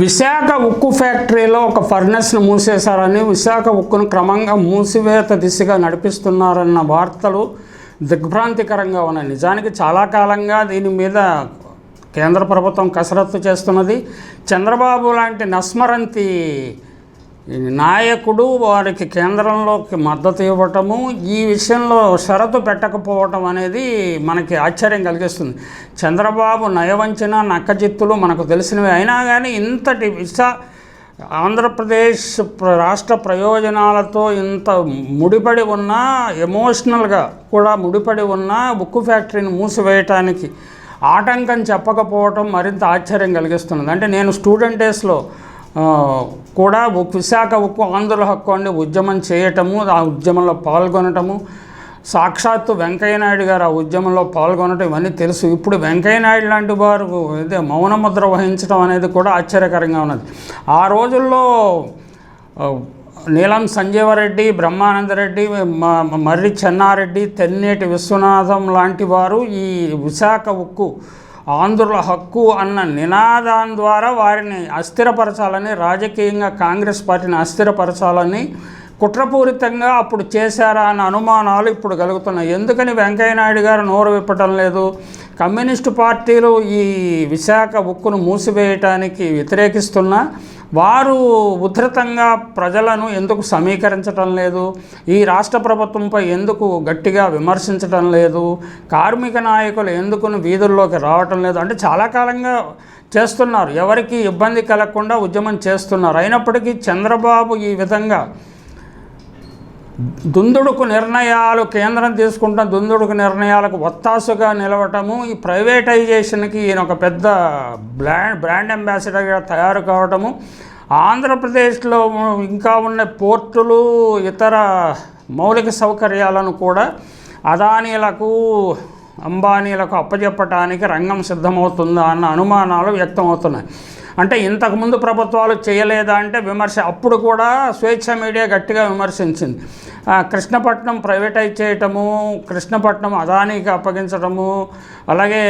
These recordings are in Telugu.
విశాఖ ఉక్కు ఫ్యాక్టరీలో ఒక ఫర్నెస్ను మూసేశారని విశాఖ ఉక్కును క్రమంగా మూసివేత దిశగా నడిపిస్తున్నారన్న వార్తలు దిగ్భ్రాంతికరంగా ఉన్నాయి. నిజానికి చాలా కాలంగా దీని మీద కేంద్ర ప్రభుత్వం కసరత్తు చేస్తున్నది. చంద్రబాబు లాంటి నస్మరంతి నాయకుడు వారికి కేంద్రంలోకి మద్దతు ఇవ్వటము ఈ విషయంలో షరతు పెట్టకపోవటం అనేది మనకి ఆశ్చర్యం కలిగిస్తుంది. చంద్రబాబు నయవంచన నక్కజిత్తులు మనకు తెలిసినవి. అయినా కానీ ఇంతటి విష ఆంధ్రప్రదేశ్ రాష్ట్ర ప్రయోజనాలతో ఇంత ముడిపడి ఉన్న ఎమోషనల్గా కూడా ముడిపడి ఉన్న ఉక్కు ఫ్యాక్టరీని మూసివేయటానికి ఆటంకం చెప్పకపోవటం మరింత ఆశ్చర్యం కలిగిస్తున్నది. అంటే నేను స్టూడెంట్ డేస్లో కూడా విశాఖ ఉక్కు ఆంధ్రుల హక్కు అని ఉద్యమం చేయటము ఆ ఉద్యమంలో పాల్గొనటము సాక్షాత్తు వెంకయ్య నాయుడు గారు ఆ ఉద్యమంలో పాల్గొనటం ఇవన్నీ తెలుసు. ఇప్పుడు వెంకయ్య నాయుడు లాంటి వారు ఇదే మౌనముద్ర వహించడం అనేది కూడా ఆశ్చర్యకరంగా ఉన్నది. ఆ రోజుల్లో నీలం సంజీవరెడ్డి బ్రహ్మానందరెడ్డి మ- మ- మర్రి చెన్నారెడ్డి తెన్నేటి విశ్వనాథం లాంటి వారు ఈ విశాఖ ఉక్కు ఆంధ్రుల హక్కు అన్న నినాదం ద్వారా వారిని అస్థిరపరచాలని రాజకీయంగా కాంగ్రెస్ పార్టీని అస్థిరపరచాలని కుట్రపూరితంగా అప్పుడు చేశారా అన్న అనుమానాలు ఇప్పుడు కలుగుతున్నాయి. ఎందుకని వెంకయ్య నాయుడు గారు నోరు విప్పటం లేదు? కమ్యూనిస్టు పార్టీలు ఈ విశాఖ ఉక్కును మూసివేయటానికి వ్యతిరేకిస్తున్నా వారు ఉధృతంగా ప్రజలను ఎందుకు సమీకరించటం లేదు? ఈ రాష్ట్ర ప్రభుత్వంపై ఎందుకు గట్టిగా విమర్శించటం లేదు? కార్మిక నాయకులు ఎందుకు వీధుల్లోకి రావటం లేదు? అంటే చాలా కాలంగా చేస్తున్నారు. ఎవరికి ఇబ్బంది కలగకుండా ఉద్యమం చేస్తున్నారు. అయినప్పటికీ చంద్రబాబు ఈ విధంగా దుందుడుకు నిర్ణయాలు కేంద్రం తీసుకుంటున్న దుందుడుకు నిర్ణయాలకు ఒత్తాసుగా నిలవటము ఈ ప్రైవేటైజేషన్కి ఈయన ఒక పెద్ద బ్రాండ్ బ్రాండ్ అంబాసిడర్గా తయారు కావటము ఆంధ్రప్రదేశ్లో ఇంకా ఉన్న పోర్టులు ఇతర మౌలిక సౌకర్యాలను కూడా అదానీలకు అంబానీలకు అప్పజెప్పటానికి రంగం సిద్ధమవుతుందా అన్న అనుమానాలు వ్యక్తమవుతున్నాయి. అంటే ఇంతకుముందు ప్రభుత్వాలు చేయలేదా అంటే విమర్శ అప్పుడు కూడా స్వేచ్ఛ మీడియా గట్టిగా విమర్శించింది. కృష్ణపట్నం ప్రైవేటైజ్ చేయటము కృష్ణపట్నం అదానీకి అప్పగించడము అలాగే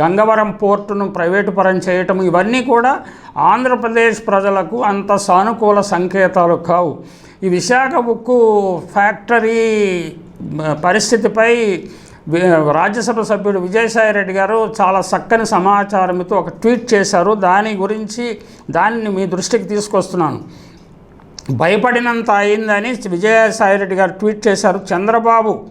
గంగవరం పోర్టును ప్రైవేటు పరం చేయటం ఇవన్నీ కూడా ఆంధ్రప్రదేశ్ ప్రజలకు అంత సానుకూల సంకేతాలు కావు. ఈ విశాఖ ఉక్కు ఫ్యాక్టరీ పరిస్థితిపై రాజ్యసభ సభ్యుడు విజయసాయిరెడ్డి గారు చాలా చక్కని సమాచారంతో ఒక ట్వీట్ చేశారు. దాని గురించి దానిని మీ దృష్టికి తీసుకొస్తున్నాను. భయపడినంత అయిందని విజయసాయిరెడ్డి గారు ట్వీట్ చేశారు. చంద్రబాబు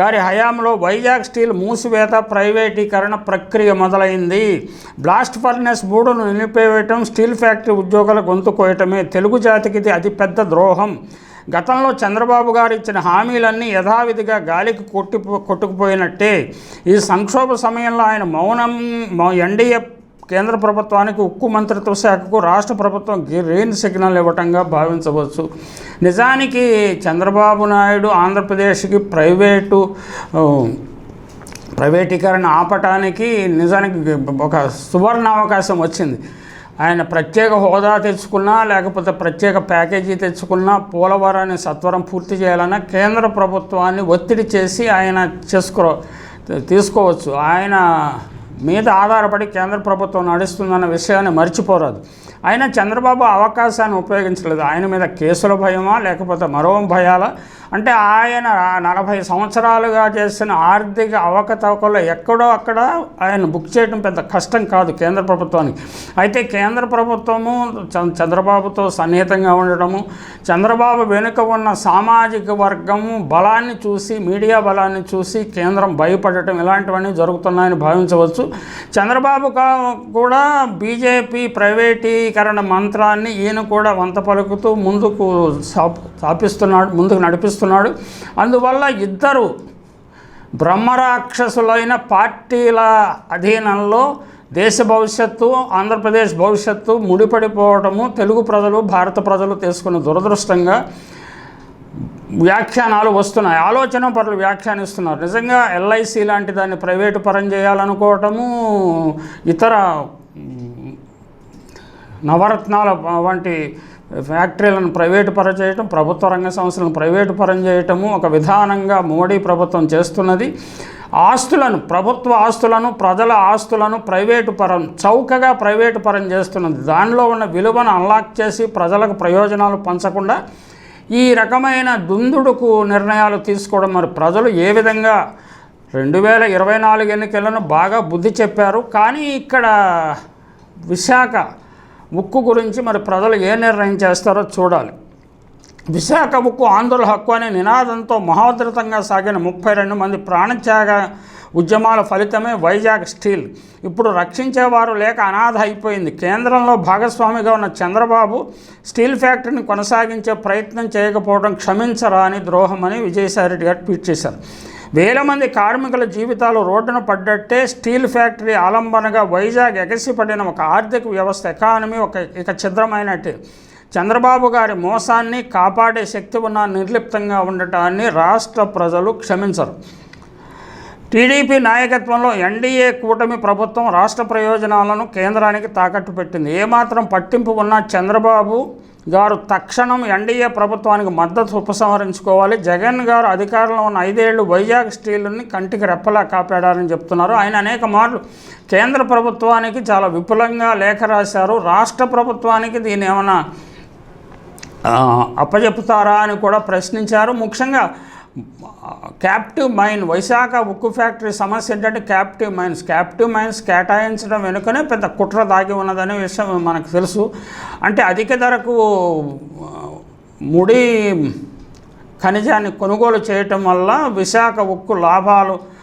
గారి హయాంలో వైజాగ్ స్టీల్ మూసివేత ప్రైవేటీకరణ ప్రక్రియ మొదలైంది. బ్లాస్ట్ ఫర్నెస్ మూడును నిలిపివేయటం స్టీల్ ఫ్యాక్టరీ ఉద్యోగుల గొంతు కోయటమే తెలుగు జాతికి ఇది అతిపెద్ద ద్రోహం. గతంలో చంద్రబాబు గారు ఇచ్చిన హామీలన్నీ యథావిధిగా గాలికి కొట్టి కొట్టుకుపోయినట్టే. ఈ సంక్షోభ సమయంలో ఆయన మౌనం ఎన్డీఏ కేంద్ర ప్రభుత్వానికి ఉక్కు మంత్రిత్వ శాఖకు రాష్ట్ర ప్రభుత్వం గ్రీన్ సిగ్నల్ ఇవ్వటంగా భావించవచ్చు. నిజానికి చంద్రబాబు నాయుడు ఆంధ్రప్రదేశ్కి ప్రైవేటు ప్రైవేటీకరణ ఆపటానికి నిజానికి ఒక సువర్ణ అవకాశం వచ్చింది. ఆయన ప్రత్యేక హోదా తెచ్చుకున్నా లేకపోతే ప్రత్యేక ప్యాకేజీ తెచ్చుకున్నా పోలవరాన్ని సత్వరం పూర్తి చేయాలన్నా కేంద్ర ప్రభుత్వాన్ని ఒత్తిడి చేసి ఆయన చేసుకో తీసుకోవచ్చు. ఆయన మీద ఆధారపడి కేంద్ర ప్రభుత్వం నడుస్తుందన్న విషయాన్ని మర్చిపోరాదు. ఆయన చంద్రబాబు అవకాశాన్ని ఉపయోగించలేదు. ఆయన మీద కేసుల భయమా లేకపోతే మరో భయాలా? అంటే ఆయన నలభై సంవత్సరాలుగా చేసిన ఆర్థిక అవకతవకలు ఎక్కడో అక్కడ ఆయన బుక్ చేయడం పెద్ద కష్టం కాదు కేంద్ర ప్రభుత్వానికి. అయితే కేంద్ర ప్రభుత్వము చంద్రబాబుతో సన్నిహితంగా ఉండడము చంద్రబాబు వెనుక ఉన్న సామాజిక వర్గము బలాన్ని చూసి మీడియా బలాన్ని చూసి కేంద్రం భయపడటం ఇలాంటివన్నీ జరుగుతున్నాయని భావించవచ్చు. చంద్రబాబు కూడా బీజేపీ ప్రైవేటీకరణ మంత్రాన్ని ఈయన కూడా వంత పలుకుతూ ముందుకు సాప్- స్థాపిస్తున్నాడు ముందుకు నడిపిస్తున్నాడు. అందువల్ల ఇద్దరు బ్రహ్మరాక్షసులైన పార్టీల అధీనంలో దేశ భవిష్యత్తు ఆంధ్రప్రదేశ్ భవిష్యత్తు ముడిపడిపోవటము తెలుగు ప్రజలు భారత ప్రజలు తీసుకున్న దురదృష్టంగా వ్యాఖ్యానాలు వస్తున్నాయి. ఆలోచన పరులు వ్యాఖ్యానిస్తున్నారు. నిజంగా ఎల్ఐసి లాంటి దాన్ని ప్రైవేటు పరం చేయాలనుకోవటము ఇతర నవరత్నాల వంటి ఫ్యాక్టరీలను ప్రైవేటు పరం చేయటం ప్రభుత్వ రంగ సంస్థలను ప్రైవేటు పరం చేయటము ఒక విధానంగా మోడీ ప్రభుత్వం చేస్తున్నది. ఆస్తులను ప్రభుత్వ ఆస్తులను ప్రజల ఆస్తులను ప్రైవేటు పరం చౌకగా ప్రైవేటు పరం చేస్తున్నది. దానిలో ఉన్న విలువను అన్లాక్ చేసి ప్రజలకు ప్రయోజనాలు పంచకుండా ఈ రకమైన దుందుడుకు నిర్ణయాలు తీసుకోవడం మరి ప్రజలు ఏ విధంగా రెండు వేల ఇరవై నాలుగు ఎన్నికలను బాగా బుద్ధి చెప్పారు. కానీ ఇక్కడ విశాఖ ఉక్కు గురించి మరి ప్రజలు ఏ నిర్ణయం చేస్తారో చూడాలి. విశాఖ ఉక్కు ఆందోళన హక్కు అనే నినాదంతో మహోద్ధృతంగా సాగిన ముప్పై రెండు మంది ప్రాణత్యాగ ఉద్యమాల ఫలితమే వైజాగ్ స్టీల్. ఇప్పుడు రక్షించేవారు లేక అనాథ అయిపోయింది. కేంద్రంలో భాగస్వామిగా ఉన్న చంద్రబాబు స్టీల్ ఫ్యాక్టరీని కొనసాగించే ప్రయత్నం చేయకపోవడం క్షమించరాని ద్రోహమని విజయసాయిరెడ్డి గారు ట్వీట్ చేశారు. వేల మంది కార్మికుల జీవితాలు రోడ్డున పడ్డట్టే స్టీల్ ఫ్యాక్టరీ ఆలంబనగా వైజాగ్ ఎగసిపడిన ఒక ఆర్థిక వ్యవస్థ ఎకానమీ ఒక ఇక ఛిద్రమైనట్టే. చంద్రబాబు గారి మోసాన్ని కాపాడే శక్తి ఉన్న నిర్లిప్తంగా ఉండటాన్ని రాష్ట్ర ప్రజలు క్షమించరు. టీడీపీ నాయకత్వంలో ఎన్డీఏ కూటమి ప్రభుత్వం రాష్ట్ర ప్రయోజనాలను కేంద్రానికి తాకట్టు పెట్టింది. ఏమాత్రం పట్టింపు ఉన్న చంద్రబాబు గారు తక్షణం ఎన్డీఏ ప్రభుత్వానికి మద్దతు ఉపసంహరించుకోవాలి. జగన్ గారు అధికారంలో ఉన్న ఐదేళ్ళు వైజాగ్ స్టీల్ని కంటికి రెప్పలా కాపాడారని చెప్తున్నారు. ఆయన అనేక మార్లు కేంద్ర ప్రభుత్వానికి చాలా విపులంగా లేఖ రాశారు. రాష్ట్ర ప్రభుత్వానికి దీని ఏమైనా అప్పజెపుతారా అని కూడా ప్రశ్నించారు. ముఖ్యంగా క్యాప్టివ్ మైన్ వైశాఖ ఉక్కు ఫ్యాక్టరీ సమస్య ఏంటంటే క్యాప్టివ్ మైన్స్ క్యాప్టివ్ మైన్స్ కేటాయించడం వెనుకనే పెద్ద కుట్ర దాగి ఉన్నదనే విషయం మనకు తెలుసు. అంటే అధిక ధరకు ముడి ఖనిజాన్ని కొనుగోలు చేయటం వల్ల విశాఖ ఉక్కు లాభాలు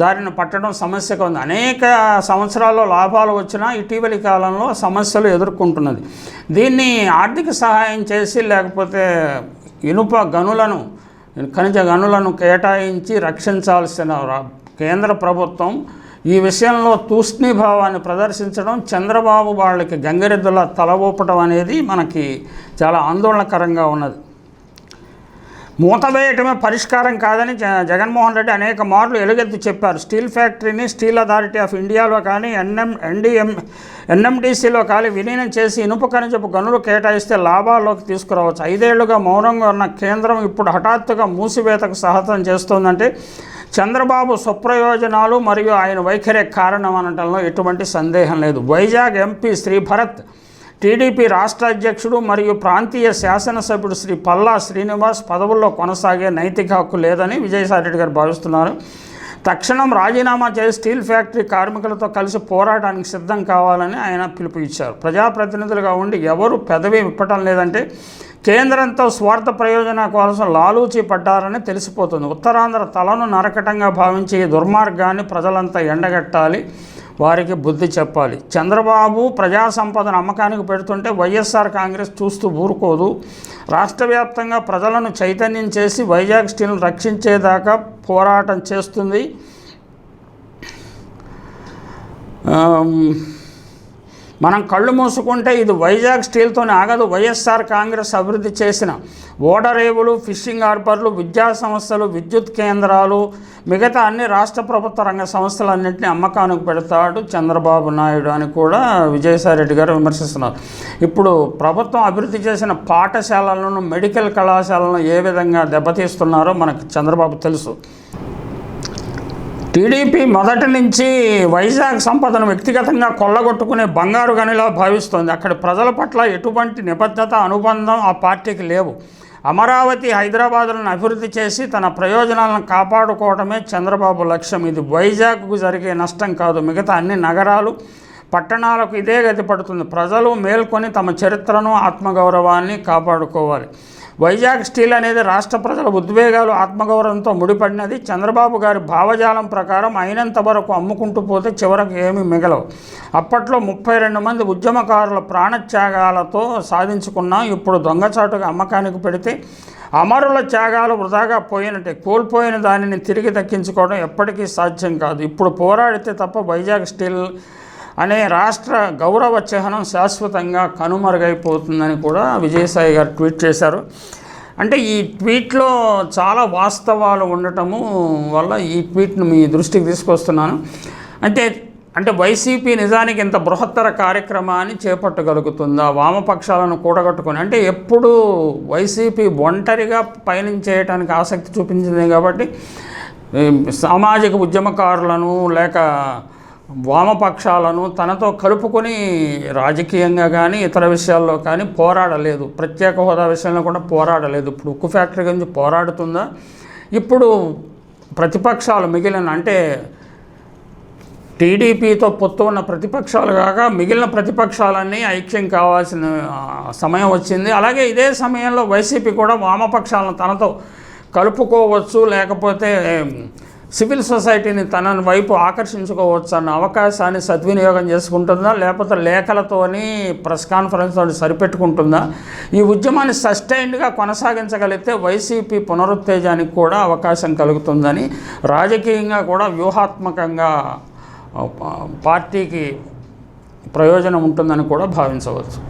దారిని పట్టడం సమస్యగా ఉంది. అనేక సంవత్సరాల్లో లాభాలు వచ్చినా ఇటీవలి కాలంలో సమస్యలు ఎదుర్కొంటున్నది. దీన్ని ఆర్థిక సహాయం చేసి లేకపోతే ఇనుప గనులను ఖనిజ గనులను కేటాయించి రక్షించాల్సిన కేంద్ర ప్రభుత్వం ఈ విషయంలో తూష్ణీభావాన్ని ప్రదర్శించడం చంద్రబాబు వాళ్ళకి గంగరెద్దుల తల ఊపటం అనేది మనకి చాలా ఆందోళనకరంగా ఉన్నది. మూతవేయటమే పరిష్కారం కాదని జగన్మోహన్ రెడ్డి అనేక మార్లు ఎలుగెత్తి చెప్పారు. స్టీల్ ఫ్యాక్టరీని స్టీల్ అథారిటీ ఆఫ్ ఇండియాలో కానీ ఎన్ఎం ఎన్డిఎం ఎన్ఎండిసిలో కానీ విలీనం చేసి ఇనుప ఖనిజపు గనులు కేటాయిస్తే లాభాల్లోకి తీసుకురావచ్చు. ఐదేళ్ళుగా మౌనంగా ఉన్న కేంద్రం ఇప్పుడు హఠాత్తుగా మూసివేతకు సహతం చేస్తోందంటే చంద్రబాబు స్వప్రయోజనాలు మరియు ఆయన వైఖరి కారణం అనటంలో ఎటువంటి సందేహం లేదు. వైజాగ్ ఎంపీ శ్రీ భరత్ టీడీపీ రాష్ట్ర అధ్యక్షుడు మరియు ప్రాంతీయ శాసనసభ్యుడు శ్రీ పల్లా శ్రీనివాస్ పదవుల్లో కొనసాగే నైతిక హక్కు లేదని విజయసాయిరెడ్డి గారు భావిస్తున్నారు. తక్షణం రాజీనామా చేసి స్టీల్ ఫ్యాక్టరీ కార్మికులతో కలిసి పోరాటానికి సిద్ధం కావాలని ఆయన పిలుపు ఇచ్చారు ప్రజాప్రతినిధులుగా ఉండి ఎవరు పెదవి ఇప్పటం లేదంటే కేంద్రంతో స్వార్థ ప్రయోజన కోసం లాలూచి పడ్డారని తెలిసిపోతుంది. ఉత్తరాంధ్ర తలను నరకటంగా భావించి ఈ దుర్మార్గాన్ని ప్రజలంతా ఎండగట్టాలి. వారికి బుద్ధి చెప్పాలి. చంద్రబాబు ప్రజా సంపదను అమ్మకానికి పెడుతుంటే వైఎస్ఆర్ కాంగ్రెస్ చూస్తూ ఊరుకోదు. రాష్ట్ర వ్యాప్తంగా ప్రజలను చైతన్యం చేసి వైజాగ్ స్టీల్ను రక్షించేదాకా పోరాటం చేస్తుంది. మనం కళ్ళు మూసుకుంటే ఇది వైజాగ్ స్టీల్తోనే ఆగదు. వైఎస్ఆర్ కాంగ్రెస్ అభివృద్ధి చేసిన ఓడరేవులు ఫిషింగ్ హార్బర్లు విద్యా సంస్థలు విద్యుత్ కేంద్రాలు మిగతా అన్ని రాష్ట్ర ప్రభుత్వ రంగ సంస్థలన్నింటినీ అమ్మకానికి పెడతాడు చంద్రబాబు నాయుడు అని కూడా విజయసాయిరెడ్డి గారు విమర్శిస్తున్నారు. ఇప్పుడు ప్రభుత్వం అభివృద్ధి చేసిన పాఠశాలలను మెడికల్ కళాశాలను ఏ విధంగా దెబ్బతీస్తున్నారో మనకు చంద్రబాబు తెలుసు. టీడీపీ మొదటి నుంచి వైజాగ్ సంపదను వ్యక్తిగతంగా కొల్లగొట్టుకునే బంగారు గనిలా భావిస్తోంది. అక్కడ ప్రజల పట్ల ఎటువంటి నిబద్ధత అనుబంధం ఆ పార్టీకి లేవు. అమరావతి హైదరాబాదులను అభివృద్ధి చేసి తన ప్రయోజనాలను కాపాడుకోవడమే చంద్రబాబు లక్ష్యం. ఇది వైజాగ్కు జరిగే నష్టం కాదు. మిగతా అన్ని నగరాలు పట్టణాలకు ఇదే గతి పడుతుంది. ప్రజలు మేల్కొని తమ చరిత్రను ఆత్మగౌరవాన్ని కాపాడుకోవాలి. వైజాగ్ స్టీల్ అనేది రాష్ట్ర ప్రజల ఉద్వేగాలు ఆత్మగౌరవంతో ముడిపడినది. చంద్రబాబు గారి భావజాలం ప్రకారం అయినంత వరకు అమ్ముకుంటూ పోతే చివరకు ఏమీ మిగలవు. అప్పట్లో ముప్పై రెండు మంది ఉద్యమకారుల ప్రాణత్యాగాలతో సాధించుకున్నాం ఇప్పుడు దొంగచాటుగా అమ్మకానికి పెడితే అమరుల త్యాగాలు వృధాగా పోయినట్టే. కోల్పోయిన దానిని తిరిగి దక్కించుకోవడం ఎప్పటికీ సాధ్యం కాదు. ఇప్పుడు పోరాడితే తప్ప వైజాగ్ స్టీల్ అనే రాష్ట్ర గౌరవ చిహ్నం శాశ్వతంగా కనుమరుగైపోతుందని కూడా విజయసాయి గారు ట్వీట్ చేశారు. అంటే ఈ ట్వీట్లో చాలా వాస్తవాలు ఉండటము వల్ల ఈ ట్వీట్ను మీ దృష్టికి తీసుకొస్తున్నాను. అంటే అంటే వైసీపీ నిజానికి ఇంత బృహత్తర కార్యక్రమాన్ని చేపట్టగలుగుతుందా? వామపక్షాలను కూడగట్టుకొని అంటే ఎప్పుడు వైసీపీ ఒంటరిగా పయనించేయటానికి ఆసక్తి చూపించింది కాబట్టి సామాజిక ఉద్యమకారులను లేక వామపక్షాలను తనతో కలుపుకొని రాజకీయంగా కానీ ఇతర విషయాల్లో కానీ పోరాడలేదు. ప్రత్యేక హోదా విషయంలో కూడా పోరాడలేదు. ఇప్పుడు ఉక్కు ఫ్యాక్టరీ గురించి పోరాడుతుందా? ఇప్పుడు ప్రతిపక్షాలు మిగిలిన అంటే టీడీపీతో పొత్తు ఉన్న ప్రతిపక్షాలు కాక మిగిలిన ప్రతిపక్షాలన్నీ ఐక్యం కావాల్సిన సమయం వచ్చింది. అలాగే ఇదే సమయంలో వైసీపీ కూడా వామపక్షాలను తనతో కలుపుకోవచ్చు లేకపోతే సివిల్ సొసైటీని తనని వైపు ఆకర్షించుకోవచ్చు అన్న అవకాశాన్ని సద్వినియోగం చేసుకుంటుందా? లేకపోతే లేఖలతోని ప్రెస్ కాన్ఫరెన్స్తో సరిపెట్టుకుంటుందా? ఈ ఉద్యమాన్ని సస్టైన్డ్గా కొనసాగించగలిగితే వైసీపీ పునరుత్తేజానికి కూడా అవకాశం కలుగుతుందని రాజకీయంగా కూడా వ్యూహాత్మకంగా పార్టీకి ప్రయోజనం ఉంటుందని కూడా భావించవచ్చు.